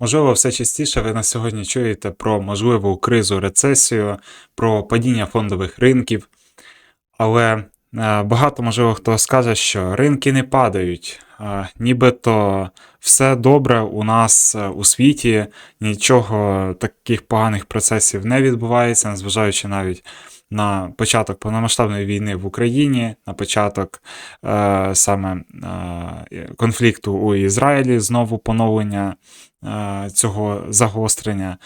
Можливо, все частіше ви на сьогодні чуєте про можливу кризу, рецесію, про падіння фондових ринків. Але е, багато, можливо, хто скаже, що ринки не падають, е, нібито все добре у нас е, у світі, нічого таких поганих процесів не відбувається, незважаючи навіть на початок повномасштабної війни в Україні, на початок е, саме е, конфлікту у Ізраїлі, знову поновлення е, цього загострення.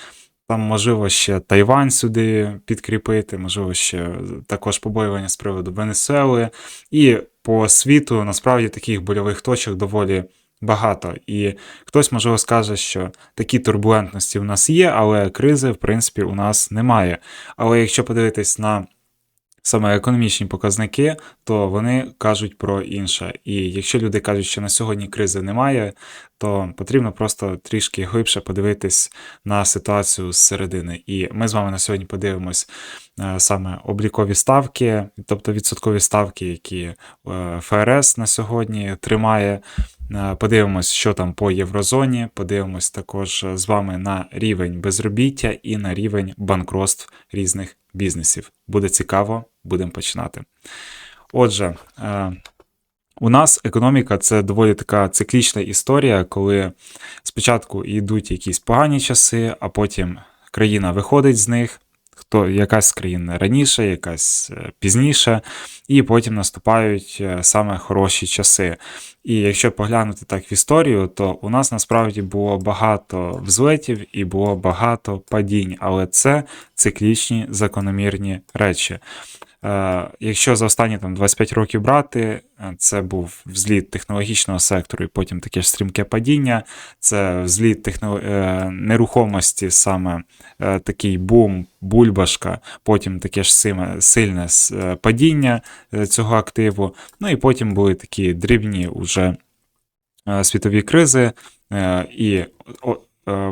Там, можливо, ще Тайвань сюди підкріпити, можливо, ще також побоювання з приводу Венесуели. І по світу насправді таких больових точок доволі багато. І хтось, можливо, скаже, що такі турбулентності в нас є, але кризи, в принципі, у нас немає. Але якщо подивитись на саме економічні показники, то вони кажуть про інше. І якщо люди кажуть, що на сьогодні кризи немає, то потрібно просто трішки глибше подивитись на ситуацію зсередини. І ми з вами на сьогодні подивимось е, саме облікові ставки, тобто відсоткові ставки, які е, ФРС на сьогодні тримає. Е, подивимось, що там по єврозоні. Подивимось також з вами на рівень безробіття і на рівень банкротств різних бізнесів. Буде цікаво, будемо починати. Отже, е, у нас економіка це доволі така циклічна історія, коли спочатку йдуть якісь погані часи, а потім країна виходить з них. Хто якась країна раніше, якась е, пізніше, і потім наступають е, саме хороші часи. І якщо поглянути так в історію, то у нас насправді було багато взлетів і було багато падінь, але це циклічні закономірні речі. Е, якщо за останні там 25 років брати, е, це був взліт технологічного сектору, і потім таке ж стрімке падіння, це взліт техно... Е, нерухомості, саме такий бум, бульбашка, потім таке ж сильне падіння цього активу. Ну і потім були такі дрібні уже світові кризи. І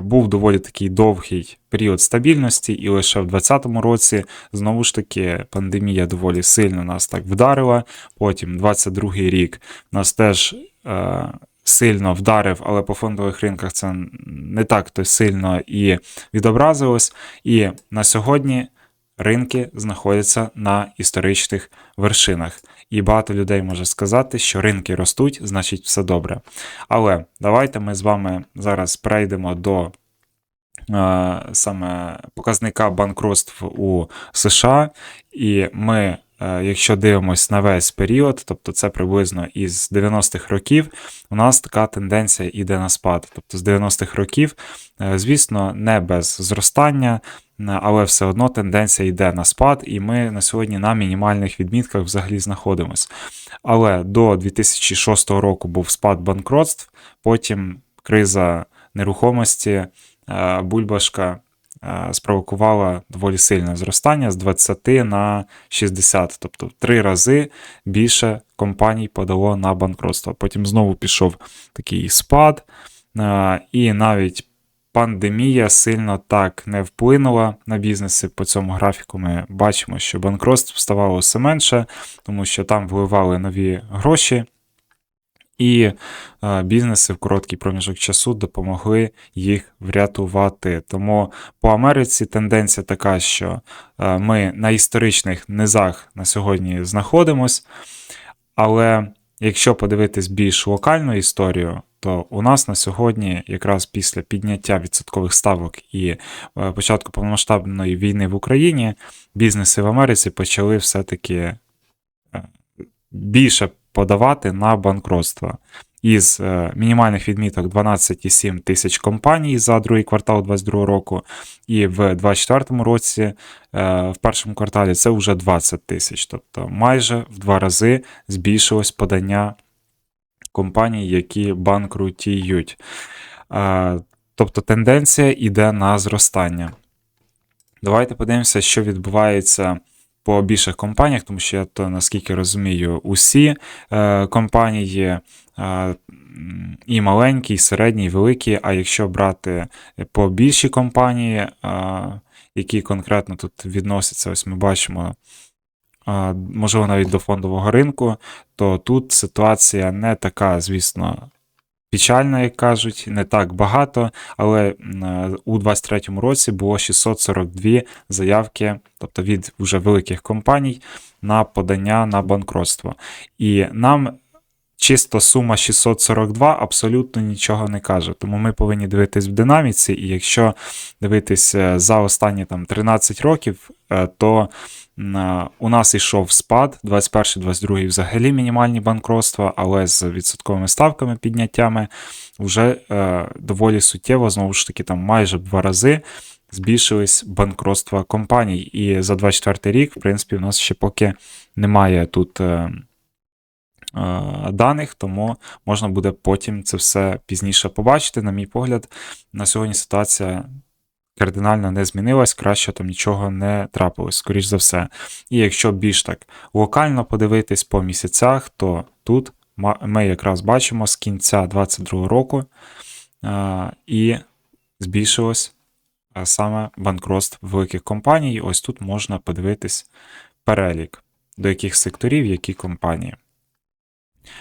був доволі такий довгий період стабільності, і лише в 2020 році знову ж таки пандемія доволі сильно нас так вдарила. Потім 22 рік нас теж е, сильно вдарив, але по фондових ринках це не так то сильно і відобразилось. І на сьогодні ринки знаходяться на історичних вершинах. І багато людей може сказати, що ринки ростуть, значить все добре. Але давайте ми з вами зараз перейдемо до е, саме показника банкротств у США, і ми. Е, якщо дивимось на весь період, тобто це приблизно із 90-х років, у нас така тенденція йде на спад. Тобто з 90-х років, е, звісно, не без зростання, але все одно тенденція йде на спад, і ми на сьогодні на мінімальних відмітках взагалі знаходимося. Але до 2006 року був спад банкротств, потім криза нерухомості, е, бульбашка. Е, спровокувала доволі сильне зростання з 20 на 60, тобто в три рази більше компаній подало на банкротство. Потім знову пішов такий спад, е, і навіть пандемія сильно так не вплинула на бізнеси. По цьому графіку ми бачимо, що банкротств ставало все менше, тому що там вливали нові гроші. І е, бізнеси в короткий проміжок часу допомогли їх врятувати. Тому по Америці тенденція така, що е, ми на історичних низах на сьогодні знаходимось. Але якщо подивитись більш локальну історію, то у нас на сьогодні, якраз після підняття відсоткових ставок і е, початку повномасштабної війни в Україні, бізнеси в Америці почали все-таки більше подавати на банкротство. Із е, мінімальних відміток 12,7 тисяч компаній за другий квартал 2022 року, і в 2024 році, в першому кварталі, це вже 20 тисяч. Тобто майже в два рази збільшилось подання компаній, які банкрутіють. Тобто тенденція йде на зростання. Давайте подивимося, що відбувається по більших компаніях, тому що я то, наскільки розумію, усі е, компанії. Е, і маленькі, і середні, і великі. А якщо брати по більші компанії, е, які конкретно тут відносяться, ось ми бачимо можливо, навіть до фондового ринку, то тут ситуація не така, звісно, печально, як кажуть, не так багато, але е, у 2023 році було 642 заявки, тобто від вже великих компаній на подання на банкротство. І нам чисто сума 642 абсолютно нічого не каже. Тому ми повинні дивитись в динаміці, і якщо дивитись е, за останні там 13 років, е, то е, у нас йшов спад, 21-22 взагалі мінімальні банкротства, але з відсотковими ставками, підняттями вже доволі суттєво, знову ж таки, там майже два рази збільшились банкротства компаній. І за 24 рік, в принципі, у нас ще поки немає тут. Е, Даних, тому можна буде потім це все пізніше побачити. На мій погляд, на сьогодні ситуація кардинально не змінилась, краще там нічого не трапилось, скоріш за все. І якщо більш так локально подивитись по місяцях, то тут ми якраз бачимо з кінця 2022 року е, і збільшилось е, саме банкротств великих компаній. Ось тут можна подивитись перелік, до яких секторів які компанії.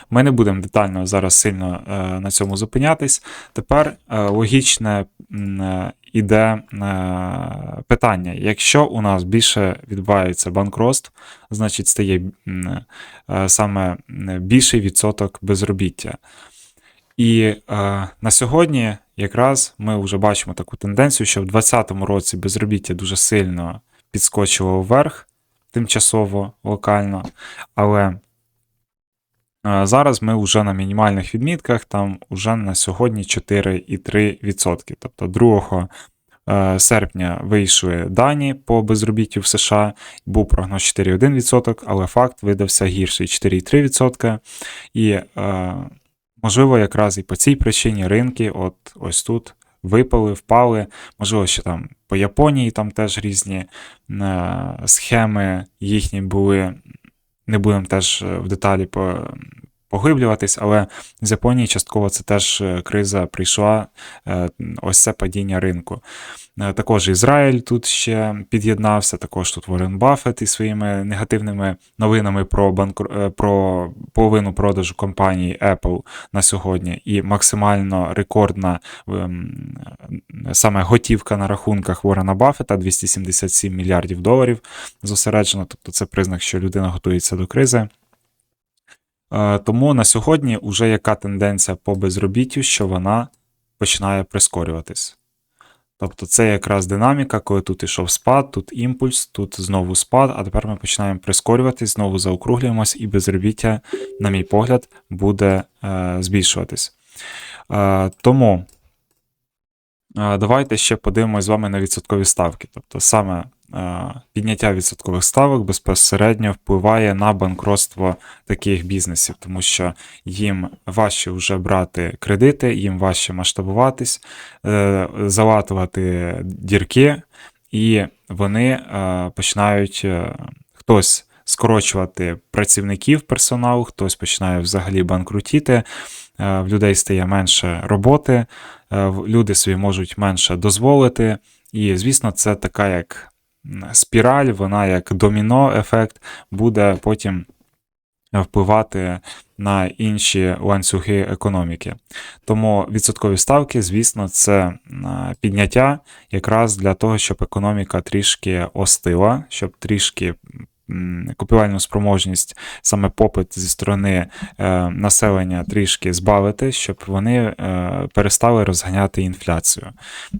Ми не будемо детально зараз сильно е, на цьому зупинятись. Тепер е, логічне е, іде питання: якщо у нас більше відбувається банкротств, значить стає саме більший відсоток безробіття. І на сьогодні якраз ми вже бачимо таку тенденцію, що в 2020 році безробіття дуже сильно підскочило вверх, тимчасово, локально, але Зараз ми вже на мінімальних відмітках, там вже на сьогодні 4,3%. Тобто 2 е, серпня вийшли дані по безробіттю в США, був прогноз 4,1%, але факт видався гірший 4,3%. І, е, можливо, якраз і по цій причині ринки, от ось тут. Випали, впали, можливо, ще там по Японії там теж різні е, схеми їхні були не будемо теж е, в деталі по- поглиблюватись, але з Японії частково це теж е, криза прийшла, е, ось це падіння ринку. Е, Також Ізраїль тут ще під'єднався, також тут Warren Баффет із своїми негативними новинами про банкр... е, про половину продажу компанії Apple на сьогодні, і максимально рекордна ем, саме готівка на рахунках Ворена Баффета 277 мільярдів доларів зосереджено, тобто це признак, що людина готується до кризи. Е, Тому на сьогодні вже яка тенденція по безробіттю, що вона починає прискорюватись. Тобто це якраз динаміка, коли тут ішов спад, тут імпульс, тут знову спад, а тепер ми починаємо прискорюватись, знову заокруглюємось, і безробіття, на мій погляд, буде е, збільшуватись. Е, тому е, давайте ще подивимось з вами на відсоткові ставки. Тобто саме підняття відсоткових ставок безпосередньо впливає на банкротство таких бізнесів, тому що їм важче вже брати кредити, їм важче масштабуватись, е, залатувати дірки, і вони е, починають е, хтось скорочувати працівників персоналу, хтось починає взагалі банкрутіти, е, в людей стає менше роботи, е, люди собі можуть менше дозволити. І, звісно, це така як спіраль, вона як доміно ефект буде потім впливати на інші ланцюги економіки. Тому відсоткові ставки, звісно, це підняття якраз для того, щоб економіка трішки остила, щоб трішки купівельну спроможність, саме попит зі сторони е, населення трішки збавити, щоб вони е, перестали розганяти інфляцію.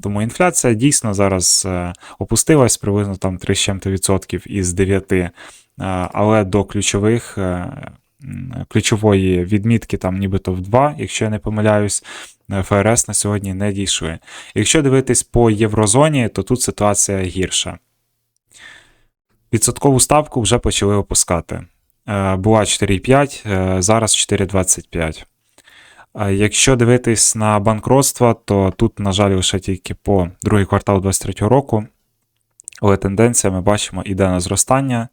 Тому інфляція дійсно зараз е, опустилась приблизно там 3 з чим-то відсотків із 9, е, але до ключових. Ключової відмітки там нібито в 2, якщо я не помиляюсь, ФРС на сьогодні не дійшли. Якщо дивитись по єврозоні, то тут ситуація гірша. Відсоткову ставку вже почали опускати. Е, Була 4,5, е, зараз 4,25. Якщо дивитись на банкротство, то тут, на жаль, лише тільки по другий квартал 2023 року, але тенденція ми бачимо іде на зростання.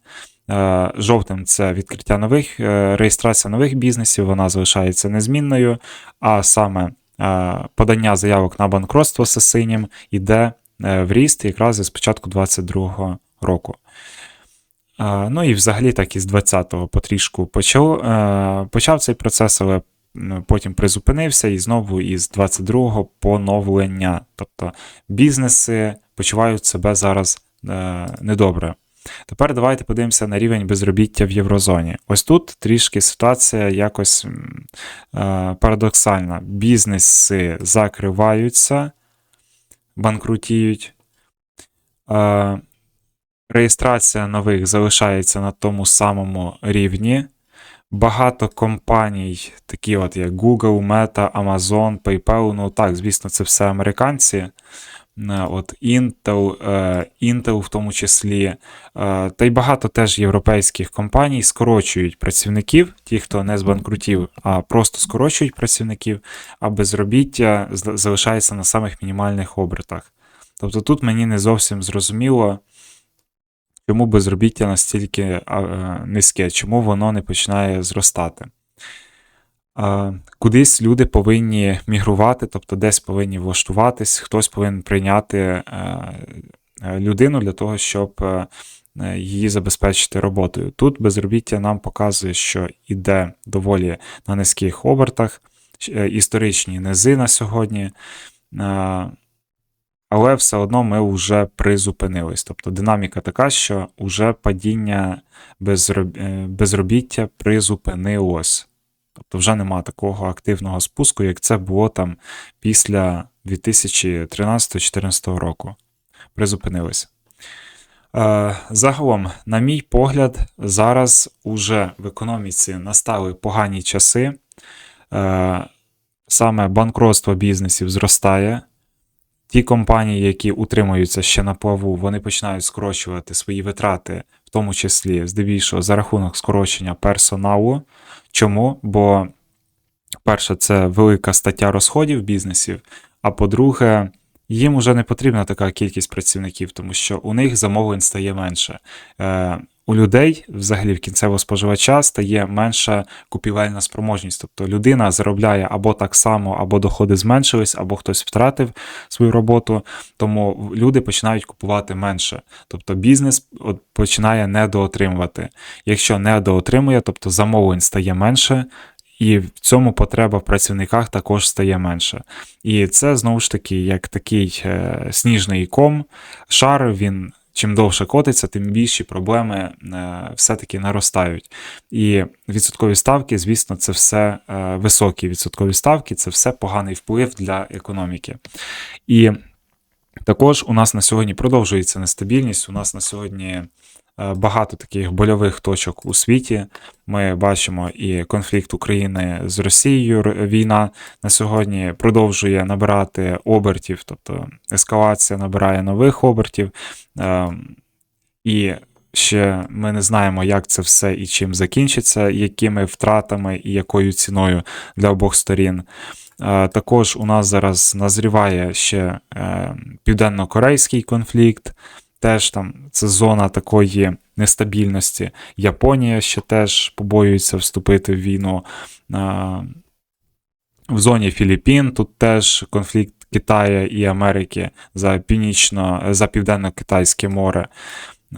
Е, Жовтим це відкриття нових, е, реєстрація нових бізнесів, вона залишається незмінною, а саме е, подання заявок на банкротство з синім іде е, в ріст якраз із початку 2022 року. Ну і взагалі так із 20-го потрішку почав, е, почав цей процес, але потім призупинився і знову із 22-го поновлення. Тобто бізнеси почувають себе зараз е, недобре. Тепер давайте подивимося на рівень безробіття в Єврозоні. Ось тут трішки ситуація якось е, парадоксальна. Бізнеси закриваються, банкрутіють. Реєстрація нових залишається на тому самому рівні. Багато компаній, такі от як Google, Meta, Amazon, PayPal, ну так, звісно, це все американці. Е, От Intel, е, Intel в тому числі, е, та й багато теж європейських компаній скорочують працівників, ті, хто не збанкрутів, а просто скорочують працівників, а безробіття залишається на самих мінімальних обертах. Тобто тут мені не зовсім зрозуміло, чому безробіття настільки е, низьке, чому воно не починає зростати. Кудись люди повинні мігрувати, тобто десь повинні влаштуватись, хтось повинен прийняти е, е, людину для того, щоб її забезпечити роботою. Тут безробіття нам показує, що іде доволі на низьких обертах, історичні низи на сьогодні. Але все одно ми вже призупинились. Тобто динаміка така, що вже падіння безроб... е, безробіття призупинилось. Тобто вже нема такого активного спуску, як це було там після 2013-2014 року. Призупинилось. Е, Загалом, на мій погляд, зараз уже в економіці настали погані часи. Е, Саме банкротство бізнесів зростає. Ті компанії, які утримуються ще на плаву, вони починають скорочувати свої витрати, в тому числі здебільшого за рахунок скорочення персоналу. Чому? Бо, перше, це велика стаття розходів бізнесів, а по-друге, їм уже не потрібна така кількість працівників, тому що у них замовлень стає менше. У людей, взагалі, в кінцевого споживача стає менша купівельна спроможність. Тобто людина заробляє або так само, або доходи зменшились, або хтось втратив свою роботу, тому люди починають купувати менше. Тобто бізнес починає недоотримувати. Якщо недоотримує, тобто замовлень стає менше. І в цьому потреба в працівниках також стає менше. І це знову ж таки як такий е, сніжний ком, шар, він чим довше котиться, тим більші проблеми е, все-таки наростають. І відсоткові ставки, звісно, це все е, високі відсоткові ставки, це все поганий вплив для економіки. І також у нас на сьогодні продовжується нестабільність. У нас на сьогодні багато таких больових точок у світі. Ми бачимо і конфлікт України з Росією, війна на сьогодні продовжує набирати обертів, тобто ескалація набирає нових обертів. Ем, І ще ми не знаємо, як це все і чим закінчиться, якими втратами і якою ціною для обох сторін. Е, Також у нас зараз назріває ще е, південно-корейський конфлікт. Теж там це зона такої нестабільності. Японія ще теж побоюється вступити в війну. В зоні Філіппін тут теж конфлікт Китаю і Америки за північно, за південно-китайське море.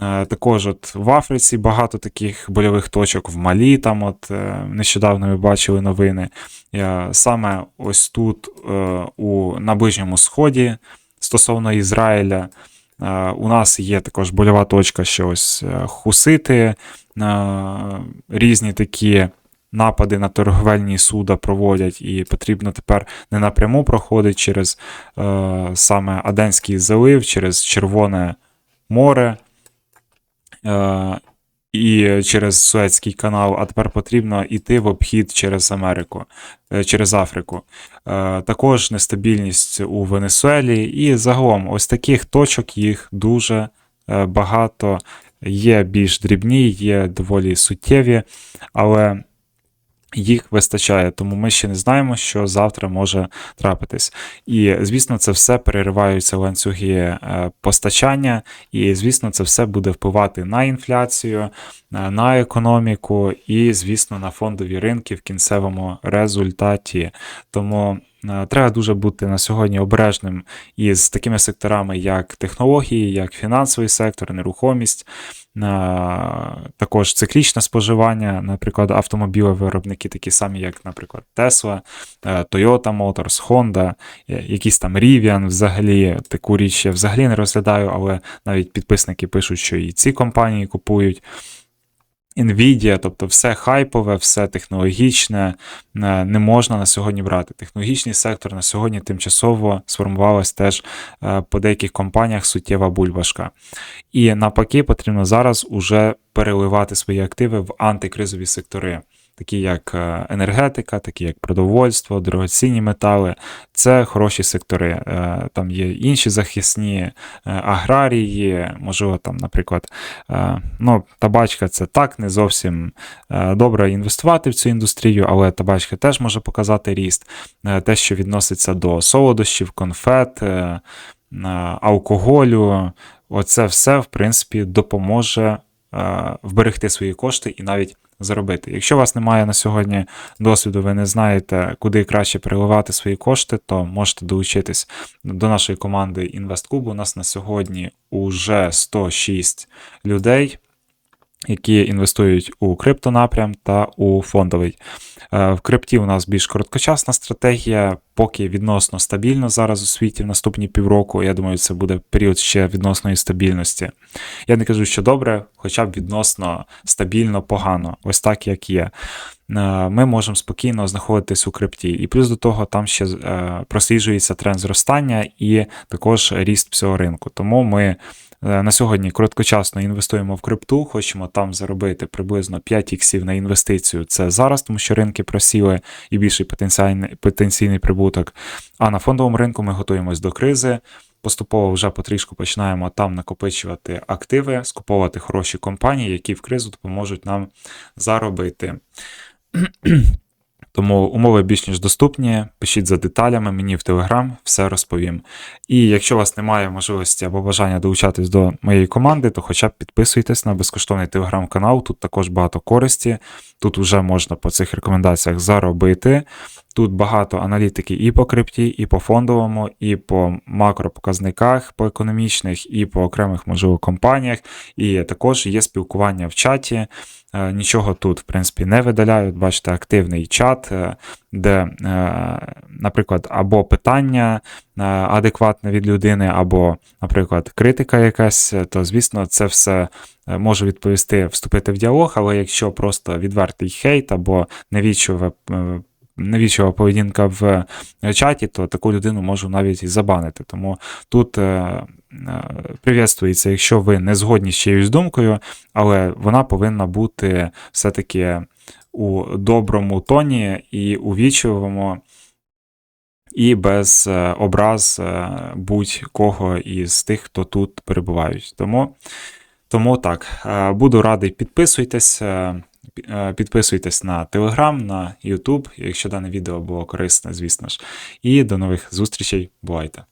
Також от в Африці багато таких больових точок, в Малі, там от е, нещодавно ми бачили новини. Е, Саме ось тут, е, у, на Ближньому Сході, стосовно Ізраїля, у нас є також больова точка, що ось е, хусити, е, різні такі напади на торговельні суда проводять, і потрібно тепер не напряму проходити через е, саме Аденський залив, через Червоне море. Е, і через Суецький канал, а тепер потрібно йти в обхід через Америку, е, через Африку. Е, Також нестабільність у Венесуелі, і загалом ось таких точок їх дуже е, багато. Є більш дрібні, є доволі суттєві, але їх вистачає, тому ми ще не знаємо, що завтра може трапитись. І, звісно, це все перериваються ланцюги е, постачання, і, звісно, це все буде впливати на інфляцію, е, на економіку і, звісно, на фондові ринки в кінцевому результаті. Тому е, треба дуже бути на сьогодні обережним із такими секторами, як технології, як фінансовий сектор, нерухомість. Також циклічне споживання, наприклад, автомобілевиробники, такі самі, як, наприклад, Tesla, е, Toyota Motors, Honda, е, якісь там Rivian, взагалі таку річ я взагалі не розглядаю, але навіть підписники пишуть, що і ці компанії купують. Nvidia, тобто все хайпове, все технологічне е, не можна на сьогодні брати. Технологічний сектор на сьогодні тимчасово сформувалась теж е, по деяких компаніях суттєва бульбашка. І навпаки, потрібно зараз уже переливати свої активи в антикризові сектори такі як е, енергетика, такі як продовольство, дорогоцінні метали. Це хороші сектори. Е, там є інші захисні е, аграрії, можливо, там, наприклад, ну, табачка це так, не зовсім добре інвестувати в цю індустрію, але табачка теж може показати ріст. Те, що відноситься до солодощів, конфет, алкоголю, оце все, в принципі, допоможе вберегти свої кошти і навіть заробити. Якщо у вас немає на сьогодні досвіду, ви не знаєте, куди краще переливати свої кошти, то можете долучитись до нашої команди InvestCube. У нас на сьогодні уже 106 людей які інвестують у криптонапрям та у фондовий. Е, в крипті у нас більш короткочасна стратегія, поки відносно стабільно зараз у світі в наступні півроку. Я думаю, це буде період ще відносної стабільності. Я не кажу, що добре, хоча б відносно стабільно погано, ось так як є. Е, ми можемо спокійно знаходитись у крипті. І плюс до того там ще е, просліджується тренд зростання і також ріст всього ринку. Тому ми на сьогодні короткочасно інвестуємо в крипту, хочемо там заробити приблизно 5 іксів на інвестицію. Це зараз, тому що ринки просіли і більший потенційний, потенційний прибуток. А на фондовому ринку ми готуємось до кризи. Поступово вже потрішку починаємо там накопичувати активи, скуповувати хороші компанії, які в кризу допоможуть нам заробити. Тому умови більш ніж доступні. Пишіть за деталями, мені в Телеграм все розповім. І якщо у вас немає можливості або бажання долучатись до моєї команди, то хоча б підписуйтесь на безкоштовний телеграм-канал, тут також багато користі. Тут вже можна по цих рекомендаціях заробити. Тут багато аналітики і по крипті, і по фондовому, і по макропоказниках, по економічних, і по окремих, можливо, компаніях. І також є спілкування в чаті. Е, нічого тут, в принципі, не видаляють. Бачите, активний чат, е, де, е, наприклад, або питання адекватне від людини, або, наприклад, критика якась, то, звісно, це все може відповісти, вступити в діалог, але якщо просто відвертий хейт або невічливе навіщо поведінка в чаті, то таку людину можу навіть і забанити. Тому тут е, е, якщо ви не згодні з чиєюсь думкою, але вона повинна бути все-таки у доброму тоні і увічливому. І без е, образ будь-кого із тих, хто тут перебувають. Тому тому так, буду радий підписуйтесь. Е, підписуйтесь на Telegram, на YouTube, якщо дане відео було корисне, звісно ж. І до нових зустрічей. Бувайте!